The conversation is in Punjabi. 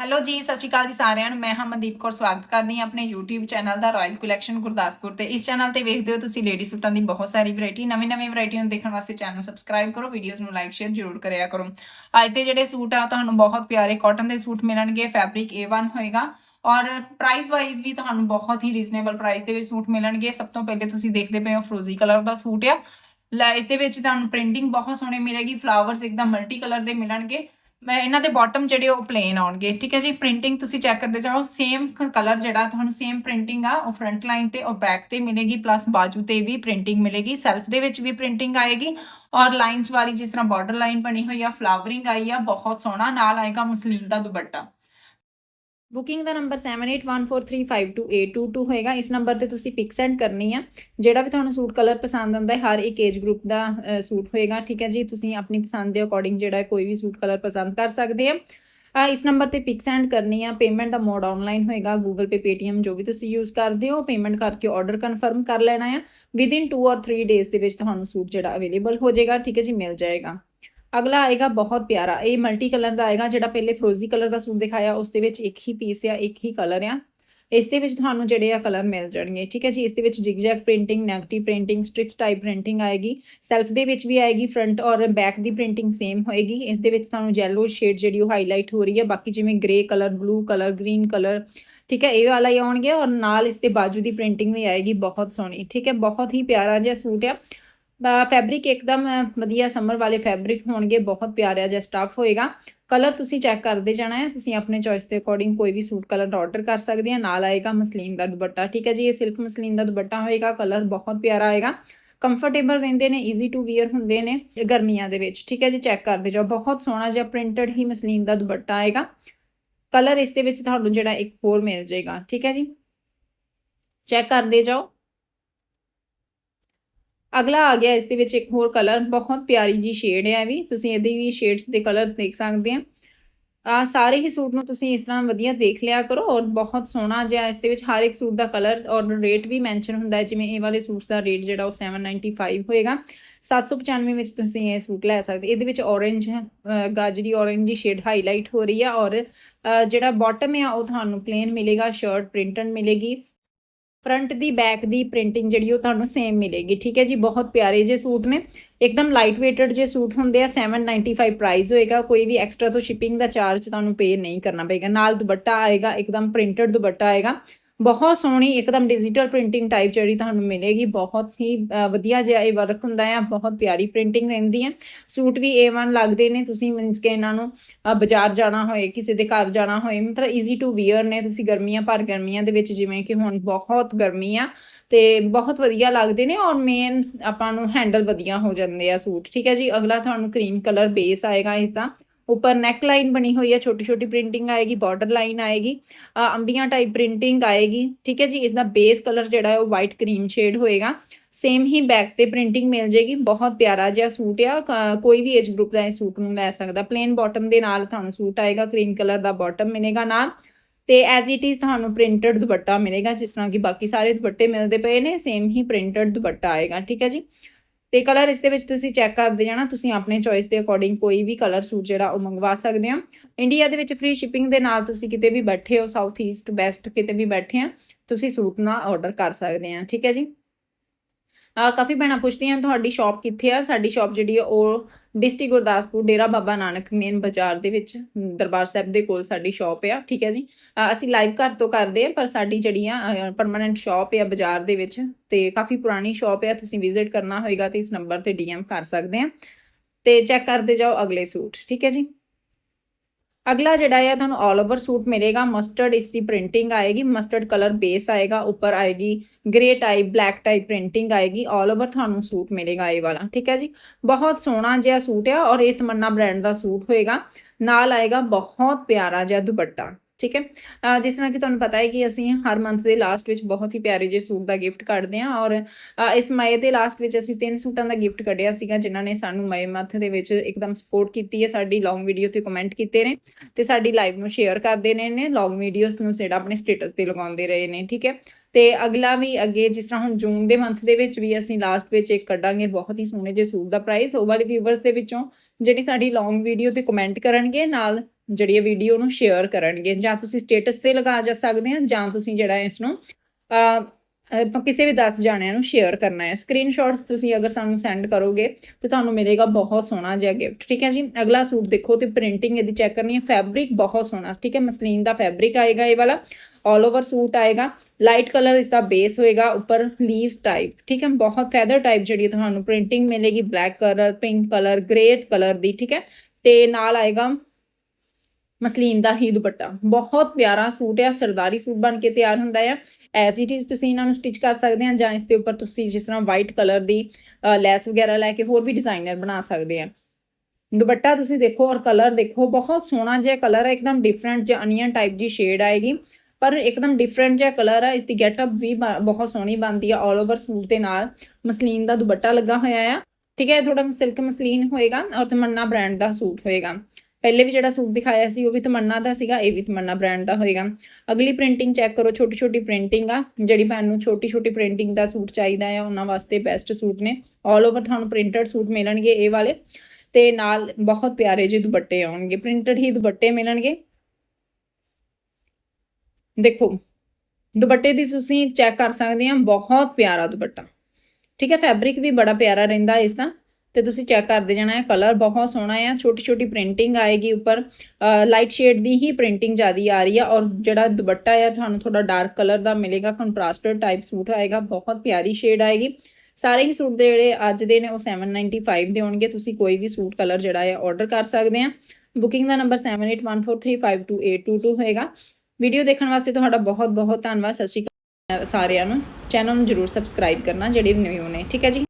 ਹੈਲੋ ਜੀ, ਸਤਿ ਸ਼੍ਰੀ ਅਕਾਲ ਜੀ ਸਾਰਿਆਂ ਨੂੰ। ਮੈਂ ਹਾਂ ਮਨਦੀਪ ਕੌਰ, ਸਵਾਗਤ ਕਰਦੀ ਹਾਂ ਆਪਣੇ YouTube ਚੈਨਲ ਦਾ ਰਾਇਲ ਕਲੈਕਸ਼ਨ ਗੁਰਦਾਸਪੁਰ ਤੇ। ਇਸ ਚੈਨਲ ਤੇ ਵੇਖਦੇ ਹੋ ਤੁਸੀਂ ਲੇਡੀ ਸੂਟਾਂ ਦੀ ਬਹੁਤ ਸਾਰੀ ਵੈਰਾਈਟੀ ਨਵੀਂ-ਨਵੀਂ ਵੈਰਾਈਟੀ ਨੂੰ ਦੇਖਣ ਵਾਸਤੇ ਚੈਨਲ ਸਬਸਕ੍ਰਾਈਬ ਕਰੋ ਵੀਡੀਓਜ਼ ਨੂੰ ਲਾਈਕ ਸ਼ੇਅਰ ਜ਼ਰੂਰ ਕਰਿਆ ਕਰੋ। ਅੱਜ ਦੇ ਜਿਹੜੇ ਸੂਟ ਆ, ਤੁਹਾਨੂੰ ਬਹੁਤ ਪਿਆਰੇ ਕਾਟਨ ਦੇ ਸੂਟ ਮਿਲਣਗੇ ਫੈਬਰਿਕ A1 ਹੋਏਗਾ। ਔਰ ਪ੍ਰਾਈਸ ਵਾਈਜ਼ ਵੀ ਤੁਹਾਨੂੰ ਬਹੁਤ ਹੀ ਰੀਜ਼ਨੇਬਲ ਪ੍ਰਾਈਸ ਦੇ ਵਿੱਚ ਸੂਟ ਮਿਲਣਗੇ। ਸਭ ਤੋਂ ਪਹਿਲੇ ਤੁਸੀਂ ਦੇਖਦੇ ਪਏ ਹੋ ਫਰੋਜ਼ੀ ਕਲਰ ਦਾ ਸੂਟ ਆ। ਲੈ, ਇਸ ਦੇ ਵਿੱਚ ਤੁਹਾਨੂੰ ਪ੍ਰਿੰਟਿੰਗ ਬਹੁਤ ਸੋਹਣੀ ਮਿਲੇਗੀ ਫਲਾਵਰਸ ਇੱਕਦਮ ਮਲਟੀ ਕਲਰ ਦੇ ਮਿਲਣਗੇ। ਮੈਂ ਇਹਨਾਂ ਦੇ ਬਾਟਮ ਜਿਹੜੇ ਉਹ ਪਲੇਨ ਆਉਣਗੇ। ਠੀਕ ਹੈ ਜੀ? ਪ੍ਰਿੰਟਿੰਗ ਤੁਸੀਂ ਚੈੱਕ ਕਰਦੇ ਜਾਓ। ਸੇਮ ਕਲਰ ਜਿਹੜਾ ਤੁਹਾਨੂੰ ਸੇਮ ਪ੍ਰਿੰਟਿੰਗ ਆ, ਉਹ ਫਰੰਟ ਲਾਈਨ ਤੇ ਔਰ ਬੈਕ ਤੇ ਮਿਲੇਗੀ ਪਲੱਸ ਬਾਜੂ ਤੇ ਵੀ ਪ੍ਰਿੰਟਿੰਗ ਮਿਲੇਗੀ। ਸੈਲਫ ਦੇ ਵਿੱਚ ਵੀ ਪ੍ਰਿੰਟਿੰਗ ਆਏਗੀ। ਔਰ ਲਾਈਨਸ ਵਾਲੀ ਜਿਸ ਤਰ੍ਹਾਂ ਬਾਰਡਰ ਲਾਈਨ ਬਣੀ ਹੋਈ ਆ ਫਲਾਵਰਿੰਗ ਆਈ ਆ, ਬਹੁਤ ਸੋਹਣਾ। ਨਾਲ ਆਏਗਾ ਮਸਲੀਨ ਦਾ ਦੁਪੱਟਾ। ਬੁਕਿੰਗ ਦਾ ਨੰਬਰ 7814352822 ਹੋਏਗਾ। ਇਸ ਨੰਬਰ ਤੇ ਤੁਸੀਂ ਪਿਕ ਸੈਂਡ ਕਰਨੀ ਆ। ਜਿਹੜਾ ਵੀ ਤੁਹਾਨੂੰ ਸੂਟ ਕਲਰ ਪਸੰਦ ਆਉਂਦਾ ਹੈ, ਹਰ ਇੱਕ ਏਜ ਗਰੁੱਪ ਦਾ ਸੂਟ ਹੋਏਗਾ। ਠੀਕ ਹੈ ਜੀ, ਤੁਸੀਂ ਆਪਣੀ ਪਸੰਦ ਦੇ ਅਕੋਰਡਿੰਗ ਜਿਹੜਾ ਕੋਈ ਵੀ ਸੂਟ ਕਲਰ ਪਸੰਦ ਕਰ ਸਕਦੇ ਆ। ਇਸ ਨੰਬਰ ਤੇ ਪਿਕ ਸੈਂਡ ਕਰਨੀ ਆ। ਪੇਮੈਂਟ ਦਾ ਮੋਡ ਆਨਲਾਈਨ ਹੋਏਗਾ। Google Pay, Paytm ਜੋ ਵੀ ਤੁਸੀਂ ਯੂਜ਼ ਕਰਦੇ ਹੋ ਪੇਮੈਂਟ ਕਰਕੇ ਆਰਡਰ ਕਨਫਰਮ ਕਰ ਲੈਣਾ ਆ। ਵਿਦ ਇਨ 2 ਔਰ 3 ਡੇਜ਼ ਦੇ ਵਿੱਚ ਤੁਹਾਨੂੰ ਸੂਟ ਜਿਹੜਾ ਅਵੇਲੇਬਲ ਹੋ ਜਾਏਗਾ। ਠੀਕ ਹੈ ਜੀ, ਮਿਲ ਜਾਏਗਾ। ਅਗਲਾ ਆਏਗਾ ਬਹੁਤ ਪਿਆਰਾ। ਇਹ ਮਲਟੀ ਕਲਰ ਦਾ ਆਏਗਾ, ਜਿਹੜਾ ਪਹਿਲੇ ਫਰੋਜ਼ੀ ਕਲਰ ਦਾ ਸੂਟ ਦਿਖਾਇਆ, ਉਸ ਦੇ ਵਿੱਚ ਇੱਕ ਹੀ ਪੀਸ ਆ, ਇੱਕ ਹੀ ਕਲਰ ਆ। ਇਸ ਦੇ ਵਿੱਚ ਤੁਹਾਨੂੰ ਜਿਹੜੇ ਆ ਕਲਰ ਮਿਲ ਜਾਣਗੇ, ਠੀਕ ਹੈ ਜੀ? ਇਸ ਦੇ ਵਿੱਚ zigzag printing negative printing strips type printing ਆਏਗੀ। ਸੈਲਫ ਦੇ ਵਿੱਚ ਵੀ ਆਏਗੀ ਫਰੰਟ ਔਰ ਬੈਕ ਦੀ ਪ੍ਰਿੰਟਿੰਗ ਸੇਮ ਹੋਏਗੀ। ਇਸ ਦੇ ਵਿੱਚ ਤੁਹਾਨੂੰ ਯੈਲੋ ਸ਼ੇਡ ਜਿਹੜੀ ਉਹ ਹਾਈਲਾਈਟ ਹੋ ਰਹੀ ਹੈ। ਬਾਕੀ ਜਿਵੇਂ grey colour blue colour green colour ਠੀਕ ਹੈ? ਇਹ ਵਾਲਾ ਹੀ ਆਉਣਗੇ ਔਰ ਨਾਲ ਇਸ ਦੇ ਬਾਜੂ ਦੀ ਪ੍ਰਿੰਟਿੰਗ ਵੀ ਆਏਗੀ, ਬਹੁਤ ਸੋਹਣੀ, ਠੀਕ ਹੈ? ਬਹੁਤ ਹੀ ਪਿਆਰਾ ਜਿਹਾ ਸੂਟ ਆ। ਫੈਬਰਿਕ ਇੱਕਦਮ ਵਧੀਆ ਸਮਰ ਵਾਲੇ ਫੈਬਰਿਕ ਹੋਣਗੇ, ਬਹੁਤ ਪਿਆਰਾ ਜਿਹਾ ਸਟਫ ਹੋਏਗਾ। ਕਲਰ ਤੁਸੀਂ ਚੈੱਕ ਕਰਦੇ ਜਾਣਾ ਹੈ, ਤੁਸੀਂ ਆਪਣੇ ਚੋਇਸ ਦੇ ਅਕੋਰਡਿੰਗ ਕੋਈ ਵੀ ਸੂਟ ਕਲਰ ਆਰਡਰ ਕਰ ਸਕਦੇ ਆ, ਨਾਲ ਆਏਗਾ ਮਸਲੀਨ ਦਾ ਦੁਪੱਟਾ, ਠੀਕ ਹੈ ਜੀ, ਇਹ ਸਿਲਕ ਮਸਲੀਨ ਦਾ ਦੁਪੱਟਾ ਹੋਏਗਾ ਕਲਰ ਬਹੁਤ ਪਿਆਰਾ ਆਏਗਾ। ਕੰਫਰਟੇਬਲ ਰਹਿੰਦੇ ਨੇ ਈਜ਼ੀ ਟੂ ਵੀਅਰ ਹੁੰਦੇ ਨੇ ਗਰਮੀਆਂ ਦੇ ਵਿੱਚ, ਠੀਕ ਹੈ ਜੀ ਚੈੱਕ ਕਰਦੇ ਜਾਓ, ਬਹੁਤ ਸੋਹਣਾ ਜਿਹਾ ਪ੍ਰਿੰਟਡ ਹੀ ਮਸਲੀਨ ਦਾ ਦੁਪੱਟਾ ਆਏਗਾ। ਕਲਰ ਇਸ ਦੇ ਵਿੱਚ ਤੁਹਾਨੂੰ ਜਿਹੜਾ ਇੱਕ ਹੋਰ ਮਿਲ ਜਾਏਗਾ, ਠੀਕ ਹੈ ਜੀ। ਚੈੱਕ ਕਰਦੇ ਜਾਓ। ਅਗਲਾ ਆ ਗਿਆ, ਇਸ ਦੇ ਵਿੱਚ ਇੱਕ ਹੋਰ ਕਲਰ ਬਹੁਤ ਪਿਆਰੀ ਜੀ ਸ਼ੇਡ ਹੈ ਇਹ ਵੀ। ਤੁਸੀਂ ਇਹਦੀ ਵੀ ਸ਼ੇਡਸ ਦੇ ਕਲਰ ਦੇਖ ਸਕਦੇ ਆ। ਆ ਸਾਰੇ ਹੀ ਸੂਟ ਨੂੰ ਤੁਸੀਂ ਇਸ ਤਰ੍ਹਾਂ ਵਧੀਆ ਦੇਖ ਲਿਆ ਕਰੋ ਔਰ ਬਹੁਤ ਸੋਹਣਾ ਜਿਹਾ ਇਸ ਦੇ ਵਿੱਚ ਹਰ ਇੱਕ ਸੂਟ ਦਾ ਕਲਰ ਔਰ ਰੇਟ ਵੀ ਮੈਂਸ਼ਨ ਹੁੰਦਾ ਹੈ। ਜਿਵੇਂ ਇਹ ਵਾਲੇ ਸੂਟਸ ਦਾ ਰੇਟ ਜਿਹੜਾ ਉਹ 795 ਹੋਏਗਾ। 795 ਵਿੱਚ ਤੁਸੀਂ ਇਹ ਸੂਟ ਲੈ ਸਕਦੇ ਇਹਦੇ ਵਿੱਚ orange ਗਾਜਰੀ orange ਦੀ ਸ਼ੇਡ ਹਾਈਲਾਈਟ ਹੋ ਰਹੀ ਆ ਔਰ ਜਿਹੜਾ ਬਾਟਮ ਆ ਉਹ ਤੁਹਾਨੂੰ ਪਲੇਨ ਮਿਲੇਗਾ ਸ਼ਰਟ ਪ੍ਰਿੰਟਡ ਮਿਲੇਗੀ। ਫਰੰਟ ਦੀ ਬੈਕ ਦੀ ਪ੍ਰਿੰਟਿੰਗ ਜਿਹੜੀ ਉਹ ਤੁਹਾਨੂੰ ਸੇਮ ਮਿਲੇਗੀ, ਠੀਕ ਹੈ ਜੀ? ਬਹੁਤ ਪਿਆਰੇ ਜੇ ਸੂਟ ਨੇ। ਇੱਕਦਮ ਲਾਈਟ weighted ਜੇ ਸੂਟ ਹੁੰਦੇ ਆ 795 ਪ੍ਰਾਈਸ ਹੋਏਗਾ। ਕੋਈ ਵੀ ਐਕਸਟਰਾ ਤੋਂ ਸ਼ਿਪਿੰਗ ਦਾ ਚਾਰਜ ਤੁਹਾਨੂੰ ਪੇ ਨਹੀਂ ਕਰਨਾ ਪਏਗਾ। ਨਾਲ ਦੁਪੱਟਾ ਆਏਗਾ, ਇੱਕਦਮ ਪ੍ਰਿੰਟਡ ਦੁਪੱਟਾ ਆਏਗਾ। ਬਹੁਤ ਸੋਹਣੀ ਇੱਕਦਮ ਡਿਜੀਟਲ ਪ੍ਰਿੰਟਿੰਗ ਟਾਈਪ ਜਿਹੜੀ ਤੁਹਾਨੂੰ ਮਿਲੇਗੀ ਬਹੁਤ ਹੀ ਵਧੀਆ ਜਿਹਾ ਇਹ ਵਰਕ ਹੁੰਦਾ ਹੈ ਬਹੁਤ ਪਿਆਰੀ ਪ੍ਰਿੰਟਿੰਗ ਰਹਿੰਦੀ ਹੈ। ਸੂਟ ਵੀ A1 ਲੱਗਦੇ ਨੇ ਤੁਸੀਂ ਮੀਨਸ ਕਿ ਇਹਨਾਂ ਨੂੰ ਅ, ਬਾਜ਼ਾਰ ਜਾਣਾ ਹੋਏ ਕਿਸੇ ਦੇ ਘਰ ਜਾਣਾ ਹੋਏ ਮਤਲਬ ਈਜ਼ੀ ਟੂ ਵੀਅਰ ਨੇ ਤੁਸੀਂ ਗਰਮੀਆਂ ਭਰ ਗਰਮੀਆਂ ਦੇ ਵਿੱਚ ਜਿਵੇਂ ਕਿ ਹੁਣ ਬਹੁਤ ਗਰਮੀ ਆ ਤੇ ਬਹੁਤ ਵਧੀਆ ਲੱਗਦੇ ਨੇ ਔਰ ਮੇਨ ਆਪਾਂ ਨੂੰ ਹੈਂਡਲ ਵਧੀਆ ਹੋ ਜਾਂਦੇ ਆ ਸੂਟ ਠੀਕ ਹੈ ਜੀ? ਅਗਲਾ ਤੁਹਾਨੂੰ ਕਰੀਮ ਕਲਰ ਬੇਸ ਆਏਗਾ ਇਸ ਦਾ ਉੱਪਰ ਨੈਕ ਲਾਈਨ ਬਣੀ ਹੋਈ ਹੈ ਛੋਟੀ ਛੋਟੀ ਪ੍ਰਿੰਟਿੰਗ ਆਏਗੀ ਬਾਰਡਰ ਲਾਈਨ ਆਏਗੀ ਅੰਬੀਆਂ ਟਾਈਪ ਪ੍ਰਿੰਟਿੰਗ ਆਏਗੀ, ਠੀਕ ਹੈ ਜੀ ਇਸ ਦਾ ਬੇਸ ਕਲਰ ਜਿਹੜਾ ਹੈ ਉਹ ਵਾਈਟ ਕਰੀਮ ਸ਼ੇਡ ਹੋਏਗਾ। ਸੇਮ ਹੀ ਬੈਕ ਤੇ ਪ੍ਰਿੰਟਿੰਗ ਮਿਲ ਜੇਗੀ ਬਹੁਤ ਪਿਆਰਾ ਜਿਹਾ ਸੂਟ ਆ ਕੋਈ ਵੀ ਏਜ ਗਰੁੱਪ ਦਾ ਇਹ ਸੂਟ ਨੂੰ ਲੈ ਸਕਦਾ। ਪਲੇਨ ਬਾਟਮ ਦੇ ਨਾਲ ਤੁਹਾਨੂੰ ਸੂਟ ਆਏਗਾ ਕਰੀਮ ਕਲਰ ਦਾ ਬਾਟਮ ਮਿਲੇਗਾ ਨਾਲ। ਤੇ ਐਜ਼ ਇਟ ਇਜ਼ ਤੁਹਾਨੂੰ ਪ੍ਰਿੰਟਡ ਦੁਪੱਟਾ ਮਿਲੇਗਾ, ਜਿਸ ਤਰ੍ਹਾਂ ਕਿ ਬਾਕੀ ਸਾਰੇ ਦੁਪੱਟੇ ਮਿਲਦੇ ਪਏ ਨੇ ਸੇਮ ਹੀ ਪ੍ਰਿੰਟਡ ਦੁਪੱਟਾ ਆਏਗਾ, ਠੀਕ ਹੈ ਜੀ। ਤੇ ਕਲਰ ਇਸ ਦੇ ਵਿੱਚ ਤੁਸੀਂ ਚੈੱਕ ਕਰਦੇ ਜਾਣਾ ਤੁਸੀਂ ਆਪਣੇ ਚੋਇਸ ਦੇ ਅਕੋਰਡਿੰਗ ਕੋਈ ਵੀ ਕਲਰ ਸੂਟ ਜਿਹੜਾ ਉਹ ਮੰਗਵਾ ਸਕਦੇ ਹੋ। ਇੰਡੀਆ ਦੇ ਵਿੱਚ ਫ੍ਰੀ ਸ਼ਿਪਿੰਗ ਦੇ ਨਾਲ ਤੁਸੀਂ ਕਿਤੇ ਵੀ ਬੈਠੇ ਹੋ ਸਾਊਥ ਈਸਟ ਵੈਸਟ ਕਿਤੇ ਵੀ ਬੈਠੇ ਆ, ਤੁਸੀਂ ਸੂਟ ਨਾ ਆਰਡਰ ਕਰ ਸਕਦੇ ਆ, ਠੀਕ ਹੈ ਜੀ? ਕਾਫੀ ਭੈਣਾਂ ਪੁੱਛਦੀਆਂ ਤੁਹਾਡੀ ਸ਼ਾਪ ਕਿੱਥੇ ਆ? ਸਾਡੀ ਸ਼ਾਪ ਜਿਹੜੀ ਆ, ਉਹ ਡਿਸਟ੍ਰਿਕਟ ਗੁਰਦਾਸਪੁਰ, ਡੇਰਾ ਬਾਬਾ ਨਾਨਕ ਮੇਨ ਬਾਜ਼ਾਰ ਦੇ ਵਿੱਚ ਦਰਬਾਰ ਸਾਹਿਬ ਦੇ ਕੋਲ ਸਾਡੀ ਸ਼ਾਪ ਆ, ਠੀਕ ਹੈ ਜੀ? ਅਸੀਂ ਲਾਈਵ ਘਰ ਤੋਂ ਕਰਦੇ ਆ ਪਰ ਸਾਡੀ ਜਿਹੜੀ ਆ ਪਰਮਨੈਂਟ ਸ਼ਾਪ ਆ ਬਾਜ਼ਾਰ ਦੇ ਵਿੱਚ, ਤੇ ਕਾਫੀ ਪੁਰਾਣੀ ਸ਼ਾਪ ਆ, ਤੁਸੀਂ ਵਿਜ਼ਿਟ ਕਰਨਾ ਹੋਏਗਾ ਤੇ ਇਸ ਨੰਬਰ ਤੇ ਡੀਐਮ ਕਰ ਸਕਦੇ ਆ। ਤੇ ਚੈੱਕ ਕਰਦੇ ਜਾਓ ਅਗਲੇ ਸੂਟ, ਠੀਕ ਹੈ ਜੀ? ਅਗਲਾ ਜਿਹੜਾ ਹੈ, ਤੁਹਾਨੂੰ ਆਲ ਓਵਰ ਸੂਟ ਮਿਲੇਗਾ। ਮਸਟਰਡ ਇਸ ਦੀ ਪ੍ਰਿੰਟਿੰਗ ਆਏਗੀ। ਮਸਟਰਡ ਕਲਰ ਬੇਸ ਆਏਗਾ, ਉੱਪਰ ਆਏਗੀ। Grey type black type printing ਆਏਗੀ। ਆਲ ਓਵਰ ਤੁਹਾਨੂੰ ਸੂਟ ਮਿਲੇਗਾ ਇਹ ਵਾਲਾ, ਠੀਕ ਹੈ ਜੀ? ਬਹੁਤ ਸੋਹਣਾ ਜਿਹਾ ਸੂਟ ਆ ਔਰ ਇਹ ਤਮੰਨਾ ਬ੍ਰਾਂਡ ਦਾ ਸੂਟ ਹੋਏਗਾ। ਨਾਲ ਆਏਗਾ ਬਹੁਤ ਪਿਆਰਾ ਜਿਹਾ ਦੁਪੱਟਾ। ਠੀਕ ਹੈ? ਜਿਸ ਤਰ੍ਹਾਂ ਕਿ ਤੁਹਾਨੂੰ ਪਤਾ ਹੈ ਕਿ ਅਸੀਂ ਹਰ ਮੰਥ ਦੇ ਲਾਸਟ ਵਿੱਚ ਬਹੁਤ ਹੀ ਪਿਆਰੇ ਜਿਹੇ ਸੂਟ ਦਾ ਗਿਫਟ ਕੱਢਦੇ ਹਾਂ ਔਰ ਇਸ ਮਈ ਦੇ ਲਾਸਟ ਵਿੱਚ ਅਸੀਂ ਤਿੰਨ ਸੂਟਾਂ ਦਾ ਗਿਫਟ ਕੱਢਿਆ ਸੀਗਾ ਜਿਨ੍ਹਾਂ ਨੇ ਸਾਨੂੰ ਮਈ ਮੰਥ ਦੇ ਵਿੱਚ ਇੱਕਦਮ ਸਪੋਰਟ ਕੀਤੀ ਹੈ, ਸਾਡੀ ਲੌਂਗ ਵੀਡੀਓ ਤੇ ਕਮੈਂਟ ਕੀਤੇ ਨੇ ਤੇ ਸਾਡੀ ਲਾਈਵ ਨੂੰ ਸ਼ੇਅਰ ਕਰਦੇ ਨੇ ਨੇ ਲੌਂਗ ਵੀਡੀਓਜ਼ ਨੂੰ ਜਿਹੜਾ ਆਪਣੇ ਸਟੇਟਸ ਤੇ ਲਗਾਉਂਦੇ ਰਹੇ ਨੇ, ਠੀਕ ਹੈ? ਤੇ ਅਗਲਾ ਵੀ ਅੱਗੇ ਜਿਸ ਤਰ੍ਹਾਂ ਹੁਣ ਜੂਨ ਦੇ ਮੰਥ ਦੇ ਵਿੱਚ ਵੀ ਅਸੀਂ ਲਾਸਟ ਵਿੱਚ ਇੱਕ ਕੱਢਾਂਗੇ ਬਹੁਤ ਹੀ ਸੋਹਣੇ ਜਿਹੇ ਸੂਟ ਦਾ ਪ੍ਰਾਈਸ ਉਹ ਵਾਲੇ ਵੀਵਰਸ ਦੇ ਵਿੱਚੋਂ ਜਿਹੜੀ ਸਾਡੀ ਲੌਂਗ ਵੀਡੀਓ ਤੇ ਕਮੈਂਟ ਕਰਨਗੇ, ਨਾਲ ਜਿਹੜੀ ਇਹ ਵੀਡੀਓ ਨੂੰ ਸ਼ੇਅਰ ਕਰਨਗੇ, ਜਾਂ ਤੁਸੀਂ ਸਟੇਟਸ ਤੇ ਲਗਾ ਜਾ ਸਕਦੇ ਆ, ਜਾਂ ਤੁਸੀਂ ਜਿਹੜਾ ਇਸ ਨੂੰ ਕਿਸੇ ਵੀ 10 ਜਾਣਿਆਂ ਨੂੰ ਸ਼ੇਅਰ ਕਰਨਾ ਹੈ। ਸਕਰੀਨਸ਼ਾਟਸ ਤੁਸੀਂ ਅਗਰ ਸਾਨੂੰ ਸੈਂਡ ਕਰੋਗੇ, ਤੇ ਤੁਹਾਨੂੰ ਮਿਲੇਗਾ ਬਹੁਤ ਸੋਹਣਾ ਜਿਹਾ ਗਿਫਟ ਠੀਕ ਹੈ ਜੀ? ਅਗਲਾ ਸੂਟ ਦੇਖੋ ਤੇ ਪ੍ਰਿੰਟਿੰਗ ਇਹਦੀ ਚੈੱਕ ਕਰਨੀ ਹੈ ਫੈਬਰਿਕ ਬਹੁਤ ਸੋਹਣਾ, ਠੀਕ ਹੈ? ਮਸਲੀਨ ਦਾ ਫੈਬਰਿਕ ਆਏਗਾ ਇਹ ਵਾਲਾ ਆਲ ਓਵਰ ਸੂਟ ਆਏਗਾ ਲਾਈਟ ਕਲਰ ਇਸ ਦਾ ਬੇਸ ਹੋਏਗਾ, ਉੱਪਰ ਲੀਵਸ ਟਾਈਪ ਠੀਕ ਹੈ? ਬਹੁਤ ਫੈਦਰ ਟਾਈਪ ਜਿਹੜੀ ਹੈ ਤੁਹਾਨੂੰ ਪ੍ਰਿੰਟਿੰਗ ਮਿਲੇਗੀ black colour pink colour grey colour ਦੀ, ਠੀਕ ਹੈ? ਤੇ ਨਾਲ ਆਏਗਾ ਮਸਲੀਨ ਦਾ ਹੀ ਦੁਪੱਟਾ। ਬਹੁਤ ਪਿਆਰਾ ਸੂਟ ਹੈ ਸਰਦਾਰੀ ਸੂਟ ਬਣ ਕੇ ਤਿਆਰ ਹੁੰਦਾ ਹੈ ਐਜ਼ ਇਟ ਇਜ਼ ਤੁਸੀਂ ਇਹਨਾਂ ਨੂੰ ਸਟਿਚ ਕਰ ਸਕਦੇ ਆ ਜਾਂ ਇਸ ਦੇ ਉੱਪਰ ਤੁਸੀਂ ਜਿਸ ਤਰ੍ਹਾਂ ਵਾਈਟ ਕਲਰ ਦੀ ਲੈਸ ਵਗੈਰਾ ਲੈ ਕੇ ਹੋਰ ਵੀ ਡਿਜ਼ਾਈਨਰ ਬਣਾ ਸਕਦੇ ਆ। ਦੁਪੱਟਾ ਤੁਸੀਂ ਦੇਖੋ ਔਰ ਕਲਰ ਦੇਖੋ, ਬਹੁਤ ਸੋਹਣਾ ਜਿਹਾ ਕਲਰ ਹੈ ਇੱਕਦਮ ਡਿਫਰੈਂਟ ਜਿਹਾ ਅਨੀਅਨ ਟਾਈਪ ਦੀ ਸ਼ੇਡ ਆਏਗੀ। ਪਰ ਇੱਕਦਮ ਡਿਫਰੈਂਟ ਜਿਹਾ ਕਲਰ ਹੈ ਇਸ ਦੀ ਗੈਟਅਪ ਵੀ ਬਹੁਤ ਸੋਹਣੀ ਬਣਦੀ ਹੈ ਆਲ ਓਵਰ ਸੂਟ ਦੇ ਨਾਲ। ਮਸਲੀਨ ਦਾ ਦੁਪੱਟਾ ਲੱਗਾ ਹੋਇਆ ਆ। ਠੀਕ ਹੈ ਥੋੜਾ ਸਿਲਕ ਮਸਲੀਨ ਹੋਏਗਾ ਔਰ ਤਮੰਨਾ ਬ੍ਰਾਂਡ ਦਾ ਸੂਟ ਹੋਏਗਾ। ਪਹਿਲੇ ਵੀ ਜਿਹੜਾ ਸੂਟ ਦਿਖਾਇਆ ਸੀ, ਉਹ ਵੀ ਤਮੰਨਾ ਦਾ ਸੀਗਾ, ਇਹ ਵੀ ਤਮੰਨਾ ਬ੍ਰਾਂਡ ਦਾ ਹੋਏਗਾ। ਅਗਲੀ ਪ੍ਰਿੰਟਿੰਗ ਚੈੱਕ ਕਰੋ ਛੋਟੀ ਛੋਟੀ ਪ੍ਰਿੰਟਿੰਗ ਆ, ਜਿਹੜੀ ਭੈਣ ਨੂੰ ਛੋਟੀ ਛੋਟੀ ਪ੍ਰਿੰਟਿੰਗ ਦਾ ਸੂਟ ਚਾਹੀਦਾ ਆ, ਉਹਨਾਂ ਵਾਸਤੇ ਬੈਸਟ ਸੂਟ ਨੇ। ਆਲ ਓਵਰ ਤੁਹਾਨੂੰ ਪ੍ਰਿੰਟਡ ਸੂਟ ਮਿਲਣਗੇ ਇਹ ਵਾਲੇ, ਤੇ ਨਾਲ ਬਹੁਤ ਪਿਆਰੇ ਜਿਹੇ ਦੁਪੱਟੇ ਆਉਣਗੇ। ਪ੍ਰਿੰਟਡ ਹੀ ਦੁਪੱਟੇ ਮਿਲਣਗੇ। ਦੇਖੋ, ਦੁਪੱਟੇ ਦੀ ਤੁਸੀਂ ਚੈੱਕ ਕਰ ਸਕਦੇ ਆ, ਬਹੁਤ ਪਿਆਰਾ ਦੁਪੱਟਾ। ਠੀਕ ਹੈ ਫੈਬਰਿਕ ਵੀ ਬੜਾ ਪਿਆਰਾ ਰਹਿੰਦਾ ਇਸ ਦਾ। ਤੇ ਤੁਸੀਂ ਚੈੱਕ ਕਰਦੇ ਜਾਣਾ ਹੈ ਕਲਰ ਬਹੁਤ ਸੋਹਣਾ ਹੈ ਛੋਟੀ ਛੋਟੀ ਪ੍ਰਿੰਟਿੰਗ ਆਏਗੀ ਉੱਪਰ ਲਾਈਟ ਸ਼ੇਡ ਦੀ ਹੀ ਪ੍ਰਿੰਟਿੰਗ ਜ਼ਿਆਦੀ ਆ ਰਹੀ ਹੈ ਔਰ ਜਿਹੜਾ ਦੁਪੱਟਾ ਹੈ ਤੁਹਾਨੂੰ ਥੋੜਾ ਡਾਰਕ ਕਲਰ ਦਾ ਮਿਲੇਗਾ ਕੰਟਰਾਸਟਡ ਟਾਈਪ ਸੂਟ ਆਏਗਾ, ਬਹੁਤ ਪਿਆਰੀ ਸ਼ੇਡ ਆਏਗੀ। ਸਾਰੇ ਹੀ ਸੂਟ ਦੇ ਜਿਹੜੇ ਅੱਜ ਦੇ ਨੇ ਉਹ 795 ਦੇ ਹੋਣਗੇ, ਤੁਸੀਂ ਕੋਈ ਵੀ ਸੂਟ ਕਲਰ ਜਿਹੜਾ ਹੈ ਆਰਡਰ ਕਰ ਸਕਦੇ ਆ। ਬੁਕਿੰਗ ਦਾ ਨੰਬਰ 7814352822 ਹੋਏਗਾ। ਵੀਡੀਓ ਦੇਖਣ ਵਾਸਤੇ ਤੁਹਾਡਾ ਬਹੁਤ ਬਹੁਤ ਧੰਨਵਾਦ, ਸਤਿ ਸ਼੍ਰੀ ਅਕਾਲ ਸਾਰਿਆਂ ਨੂੰ। ਚੈਨਲ ਨੂੰ ਜਰੂਰ ਸਬਸਕ੍ਰਾਈਬ ਕਰਨਾ, ਜਿਹੜੇ ਨਿਊ ਨੇ, ਠੀਕ ਹੈ ਜੀ?